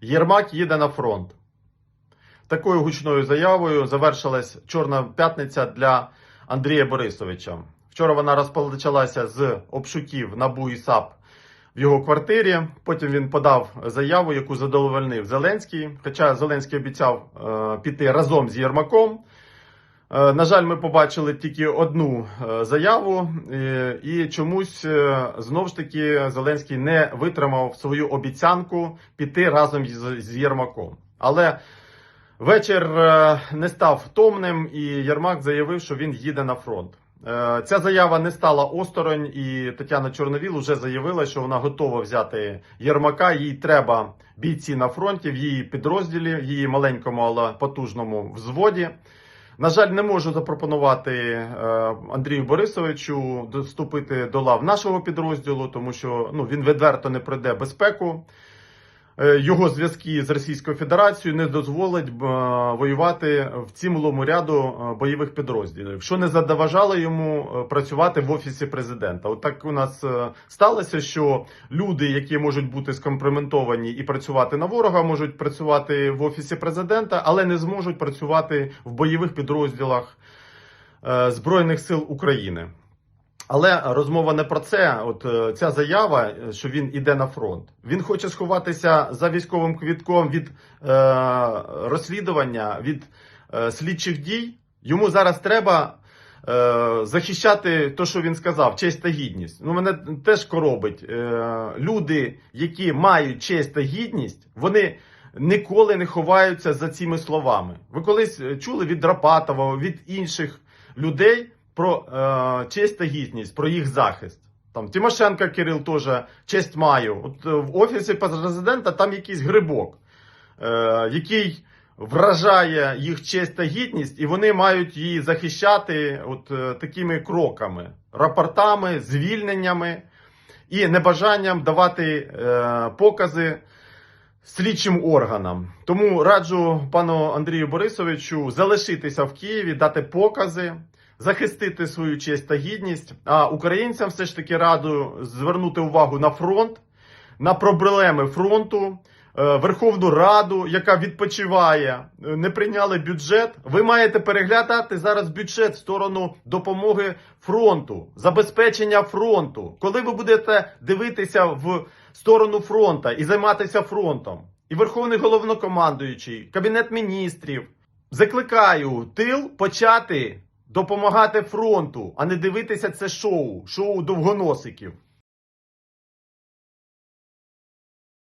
Єрмак їде на фронт. Такою гучною заявою завершилась Чорна п'ятниця для Андрія Борисовича. Вчора вона розпочалася з обшуків НАБУ і САП в його квартирі. Потім він подав заяву, яку задовольнив Зеленський. Хоча Зеленський обіцяв е, піти разом з Єрмаком. Е, На жаль, ми побачили тільки одну е, заяву, е, і чомусь знову ж таки Зеленський не витримав свою обіцянку піти разом з, Єрмаком. Але вечір не став томним, і Єрмак заявив, що він їде на фронт. Ця заява не стала осторонь, і Тетяна Чорновіл вже заявила, що вона готова взяти Єрмака. Їй треба бійці на фронті в її підрозділі, в її маленькому, але потужному взводі. На жаль, не можу запропонувати е, Андрію Борисовичу доступити до лав нашого підрозділу, тому що ну, він відверто не пройде безпеку. Е, Його зв'язки з Російською Федерацією не дозволить е, воювати в цілому ряду е, бойових підрозділів, що не заважало йому працювати в офісі президента. От так у нас сталося, що люди, які можуть бути скомпроментовані і працювати на ворога, можуть працювати в офісі президента, але не зможуть працювати в бойових підрозділах Збройних сил України. Але розмова не про це. От е, ця заява, е, що він іде на фронт. Він хоче сховатися за військовим квітком від е, розслідування, від е, слідчих дій. Йому зараз треба е, захищати те, що він сказав, честь та гідність. Ну, мене теж коробить. Е, люди, які мають честь та гідність, вони ніколи не ховаються за цими словами. Ви колись е, чули від Драпатова, від інших людей про е, честь та гідність, про їх захист. Там Тимошенко Кирил теж честь маю. От е, в офісі президента там якийсь грибок, е, який вражає їх честь та гідність, і вони мають її захищати от е, такими кроками, рапортами, звільненнями і небажанням давати е, покази слідчим органам. Тому раджу пану Андрію Борисовичу залишитися в Києві, дати покази, захистити свою честь та гідність. А українцям все ж таки раду звернути увагу на фронт, на проблеми фронту. е, Верховну Раду, яка відпочиває, е, не прийняли бюджет. Ви маєте переглядати зараз бюджет в сторону допомоги фронту, забезпечення фронту. Коли ви будете дивитися в сторону фронта і займатися фронтом, і Верховний головнокомандуючий, Кабінет міністрів, закликаю тил почати допомагати фронту, а не дивитися це шоу, шоу довгоносиків.